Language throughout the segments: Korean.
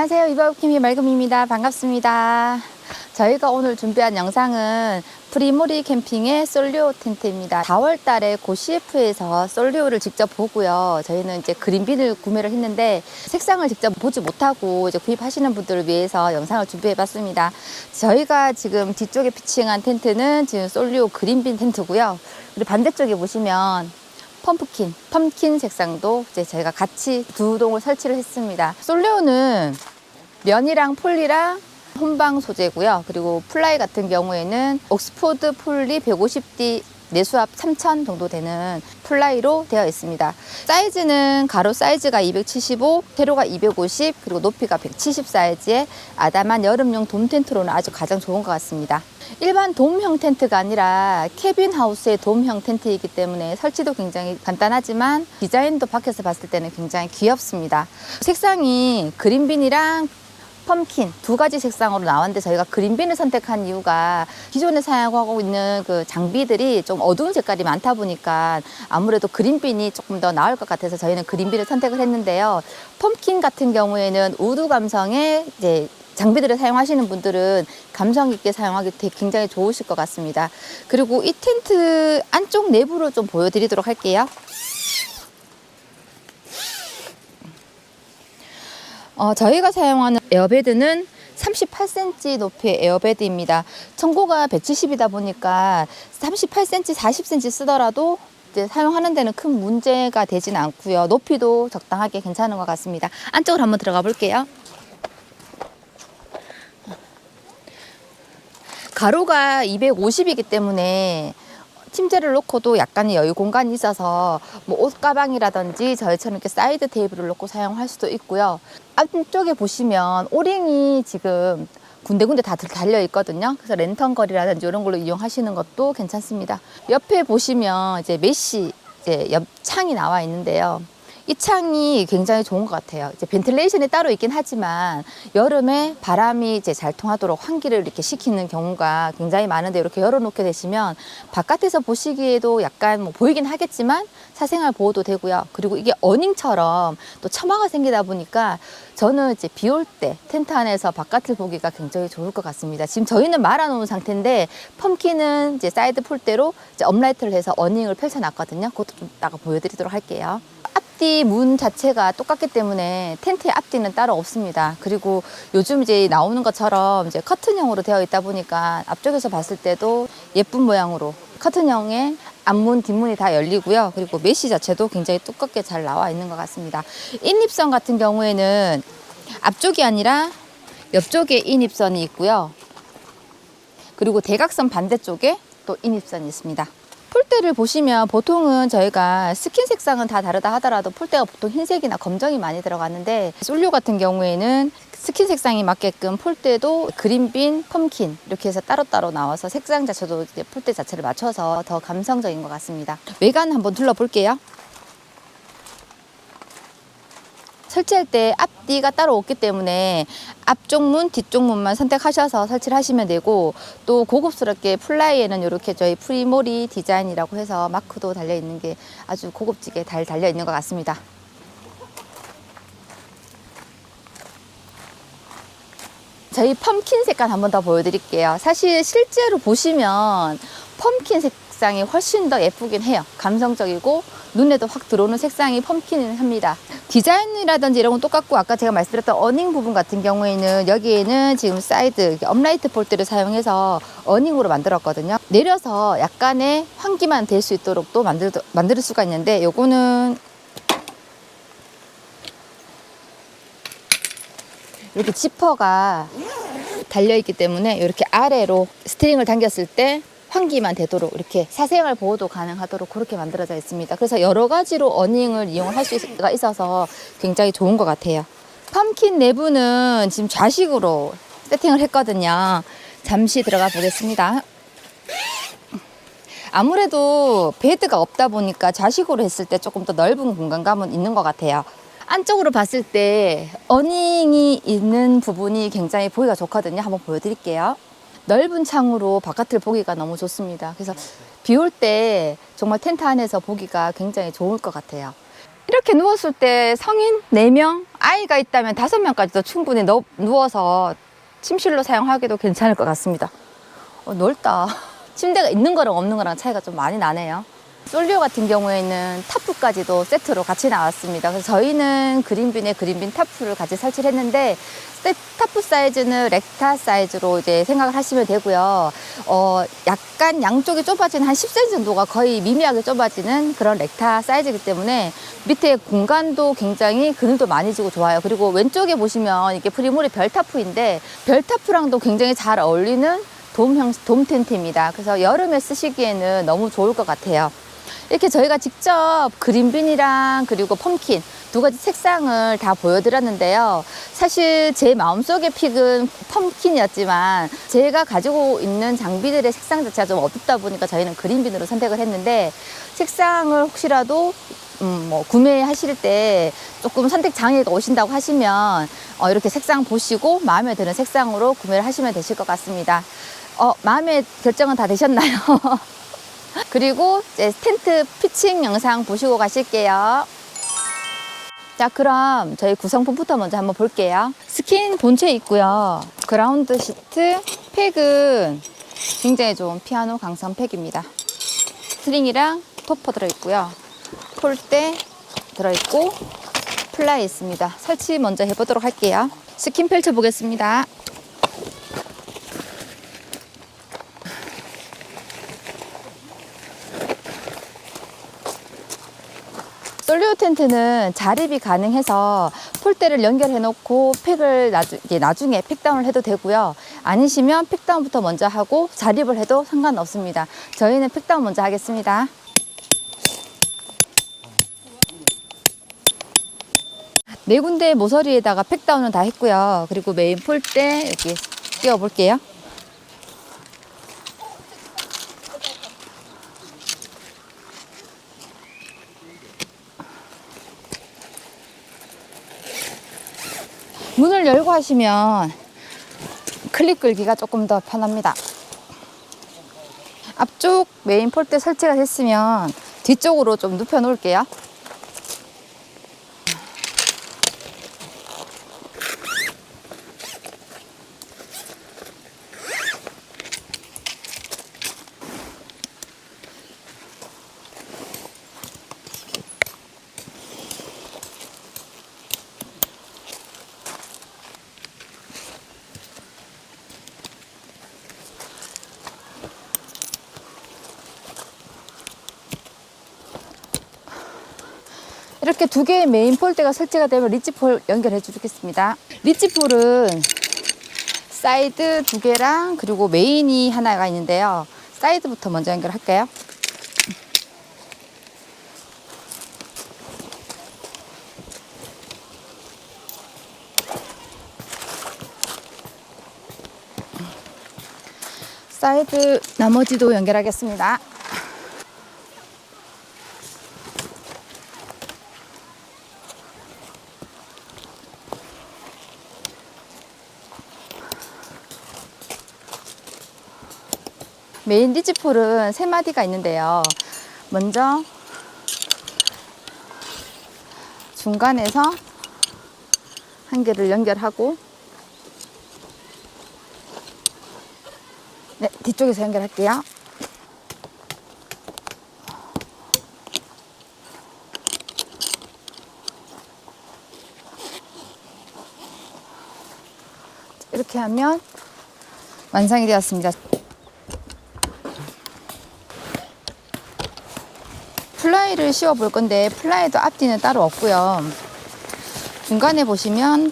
안녕하세요. 이바우킴의 말금입니다. 반갑습니다. 저희가 오늘 준비한 영상은 프리모리 캠핑의 솔리오 텐트입니다. 4월 달에 고 CF에서 솔리오를 직접 보고요. 저희는 이제 그린빈을 구매를 했는데 색상을 직접 보지 못하고 이제 구입하시는 분들을 위해서 영상을 준비해 봤습니다. 저희가 지금 뒤쪽에 피칭한 텐트는 지금 솔리오 그린빈 텐트고요. 그리고 반대쪽에 보시면 펌프킨, 펌킨 색상도 이제 저희가 같이 두 동을 설치를 했습니다. 솔레오는 면이랑 폴리랑 혼방 소재고요. 그리고 플라이 같은 경우에는 옥스포드 폴리 150D 내수압 3000 정도 되는 플라이로 되어 있습니다. 사이즈는 가로 사이즈가 275, 세로가 250, 그리고 높이가 170 사이즈의 아담한 여름용 돔 텐트로는 아주 가장 좋은 것 같습니다. 일반 돔형 텐트가 아니라 캐빈 하우스의 돔형 텐트이기 때문에 설치도 굉장히 간단하지만 디자인도 밖에서 봤을 때는 굉장히 귀엽습니다. 색상이 그린빈이랑 펌킨 두 가지 색상으로 나왔는데 저희가 그린빈을 선택한 이유가 기존에 사용하고 있는 그 장비들이 좀 어두운 색깔이 많다 보니까 아무래도 그린빈이 조금 더 나을 것 같아서 저희는 그린빈을 선택을 했는데요. 펌킨 같은 경우에는 우드 감성의 이제 장비들을 사용하시는 분들은 감성 있게 사용하기 굉장히 좋으실 것 같습니다. 그리고 이 텐트 안쪽 내부를 좀 보여드리도록 할게요. 어, 저희가 사용하는 에어베드는 38cm 높이의 에어베드입니다. 청고가 170이다 보니까 38cm, 40cm 쓰더라도 이제 사용하는 데는 큰 문제가 되진 않고요. 높이도 적당하게 괜찮은 것 같습니다. 안쪽으로 한번 들어가 볼게요. 가로가 250이기 때문에 침대를 놓고도 약간의 여유 공간이 있어서 뭐 옷 가방이라든지 저희처럼 이렇게 사이드 테이블을 놓고 사용할 수도 있고요. 앞쪽에 보시면 오링이 지금 군데군데 다 달려 있거든요. 그래서 랜턴 거리라든지 이런 걸로 이용하시는 것도 괜찮습니다. 옆에 보시면 이제 메쉬 이제 옆 창이 나와 있는데요. 이 창이 굉장히 좋은 것 같아요. 이제 벤틸레이션이 따로 있긴 하지만 여름에 바람이 이제 잘 통하도록 환기를 이렇게 시키는 경우가 굉장히 많은데 이렇게 열어놓게 되시면 바깥에서 보시기에도 약간 뭐 보이긴 하겠지만 사생활 보호도 되고요. 그리고 이게 어닝처럼 또 처마가 생기다 보니까 저는 이제 비 올 때 텐트 안에서 바깥을 보기가 굉장히 좋을 것 같습니다. 지금 저희는 말아놓은 상태인데 펌킨은 이제 사이드 폴대로 이제 업라이트를 해서 어닝을 펼쳐놨거든요. 그것도 좀 이따가 보여드리도록 할게요. 앞뒤 문 자체가 똑같기 때문에 텐트의 앞뒤는 따로 없습니다. 그리고 요즘 이제 나오는 것처럼 이제 커튼형으로 되어 있다 보니까 앞쪽에서 봤을 때도 예쁜 모양으로 커튼형의 앞문, 뒷문이 다 열리고요. 그리고 메시 자체도 굉장히 두껍게 잘 나와 있는 것 같습니다. 인입선 같은 경우에는 앞쪽이 아니라 옆쪽에 인입선이 있고요. 그리고 대각선 반대쪽에 또 인입선이 있습니다. 폴대를 보시면 보통은 저희가 스킨 색상은 다 다르다 하더라도 폴대가 보통 흰색이나 검정이 많이 들어가는데 솔류 같은 경우에는 스킨 색상이 맞게끔 폴대도 그린빈, 펌킨 이렇게 해서 따로따로 나와서 색상 자체도 폴대 자체를 맞춰서 더 감성적인 것 같습니다. 외관 한번 둘러볼게요. 설치할 때 앞뒤가 따로 없기 때문에 앞쪽 문, 뒤쪽 문만 선택하셔서 설치를 하시면 되고 또 고급스럽게 플라이에는 이렇게 저희 프리모리 디자인이라고 해서 마크도 달려 있는 게 아주 고급지게 잘 달려 있는 것 같습니다. 저희 펌킨 색깔 한번 더 보여드릴게요. 사실 실제로 보시면 펌킨 색상이 훨씬 더 예쁘긴 해요. 감성적이고 눈에도 확 들어오는 색상이 펌킨은 합니다. 디자인이라든지 이런 건 똑같고 아까 제가 말씀드렸던 어닝 부분 같은 경우에는 여기에는 지금 사이드 업라이트 볼트를 사용해서 어닝으로 만들었거든요. 내려서 약간의 환기만 될 수 있도록 또 만들, 만들 수가 있는데 요거는 이렇게 지퍼가 달려있기 때문에 이렇게 아래로 스트링을 당겼을 때 환기만 되도록 이렇게 사생활 보호도 가능하도록 그렇게 만들어져 있습니다. 그래서 여러 가지로 어닝을 이용할 수가 있어서 굉장히 좋은 것 같아요. 펌킨 내부는 지금 좌식으로 세팅을 했거든요. 잠시 들어가 보겠습니다. 아무래도 베드가 없다 보니까 좌식으로 했을 때 조금 더 넓은 공간감은 있는 것 같아요. 안쪽으로 봤을 때 어닝이 있는 부분이 굉장히 보기가 좋거든요. 한번 보여드릴게요. 넓은 창으로 바깥을 보기가 너무 좋습니다. 그래서 비 올 때 정말 텐트 안에서 보기가 굉장히 좋을 것 같아요. 이렇게 누웠을 때 성인 4명, 아이가 있다면 5명까지도 충분히 넣- 누워서 침실로 사용하기도 괜찮을 것 같습니다. 어, 넓다. 침대가 있는 거랑 없는 거랑 차이가 좀 많이 나네요. 솔리오 같은 경우에는 타프까지도 세트로 같이 나왔습니다. 그래서 저희는 그린빈에 그린빈 타프를 같이 설치를 했는데 세- 타프 사이즈는 렉타 사이즈로 이제 생각을 하시면 되고요. 어, 약간 양쪽이 좁아지는 한 10cm 정도가 거의 미미하게 좁아지는 그런 렉타 사이즈이기 때문에 밑에 공간도 굉장히 그늘도 많이 지고 좋아요. 그리고 왼쪽에 보시면 이게 프리몰이 별 타프인데 별 타프랑도 굉장히 잘 어울리는 돔 형 돔 텐트입니다. 그래서 여름에 쓰시기에는 너무 좋을 것 같아요. 이렇게 저희가 직접 그린빈이랑 그리고 펌킨 두 가지 색상을 다 보여드렸는데요. 사실 제 마음속의 픽은 펌킨이었지만 제가 가지고 있는 장비들의 색상 자체가 좀 어둡다 보니까 저희는 그린빈으로 선택을 했는데 색상을 혹시라도 음, 뭐 구매하실 때 조금 선택 장애가 오신다고 하시면 어, 이렇게 색상 보시고 마음에 드는 색상으로 구매를 하시면 되실 것 같습니다. 어, 마음에 결정은 다 되셨나요? 그리고 이제 텐트 피칭 영상 보시고 가실게요. 자, 그럼 저희 구성품부터 먼저 한번 볼게요. 스킨 본체 있고요. 그라운드 시트, 팩은 굉장히 좋은 피아노 강선 팩입니다. 스트링이랑 토퍼 들어있고요. 폴대 들어있고 플라이 있습니다. 설치 먼저 해보도록 할게요. 스킨 펼쳐보겠습니다. 솔리오 텐트는 자립이 가능해서 폴대를 연결해 놓고 팩을 이제 나중에 팩다운을 해도 되고요. 아니시면 팩다운부터 먼저 하고 자립을 해도 상관없습니다. 저희는 팩다운 먼저 하겠습니다. 네 군데 모서리에다가 팩다운은 다 했고요. 그리고 메인 폴대 여기 끼워 볼게요. 문을 열고 하시면 클립 끌기가 조금 더 편합니다. 앞쪽 메인 폴대 설치가 됐으면 뒤쪽으로 좀 눕혀 놓을게요. 이렇게 두 개의 메인 폴대가 설치가 되면 리치폴 연결해 주겠습니다. 리치폴은 사이드 두 개랑 그리고 메인이 하나가 있는데요. 사이드부터 먼저 연결할게요. 사이드 나머지도 연결하겠습니다. 메인 리치폴은 세 마디가 있는데요. 먼저 중간에서 한 개를 연결하고 네, 뒤쪽에서 연결할게요. 이렇게 하면 완성이 되었습니다. 플라이를 씌워 볼 건데 플라이도 앞뒤는 따로 없고요. 중간에 보시면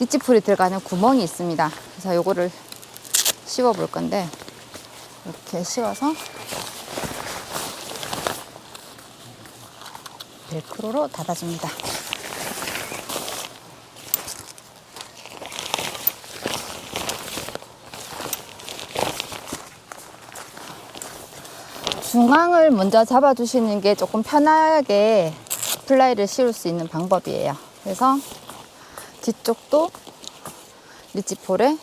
리치풀이 들어가는 구멍이 있습니다. 그래서 요거를 씌워 볼 건데 이렇게 씌워서 벨크로로 닫아줍니다. 중앙을 먼저 잡아주시는 게 조금 편하게 플라이를 씌울 수 있는 방법이에요. 그래서 뒤쪽도 리치폴에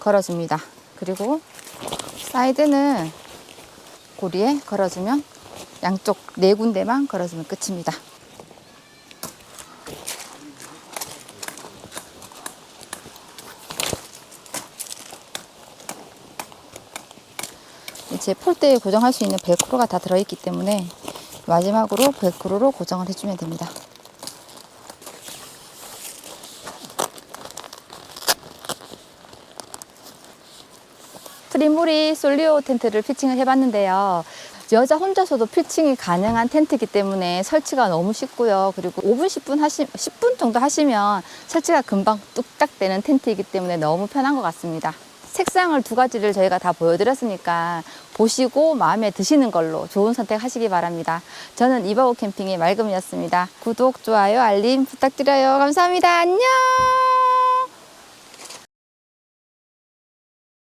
걸어줍니다. 그리고 사이드는 고리에 걸어주면 양쪽 네 군데만 걸어주면 끝입니다. 제 폴대에 고정할 수 있는 벨크로가 다 들어있기 때문에 마지막으로 벨크로로 고정을 해주면 됩니다. 프리모리 솔리오 텐트를 피칭을 해봤는데요. 여자 혼자서도 피칭이 가능한 텐트이기 때문에 설치가 너무 쉽고요. 그리고 5분, 10분 하시, 10분 정도 하시면 설치가 금방 뚝딱 되는 텐트이기 때문에 너무 편한 것 같습니다. 색상을 두 가지를 저희가 다 보여드렸으니까 보시고 마음에 드시는 걸로 좋은 선택 하시기 바랍니다. 저는 이바오 캠핑의 맑음이었습니다. 구독, 좋아요, 알림 부탁드려요. 감사합니다. 안녕!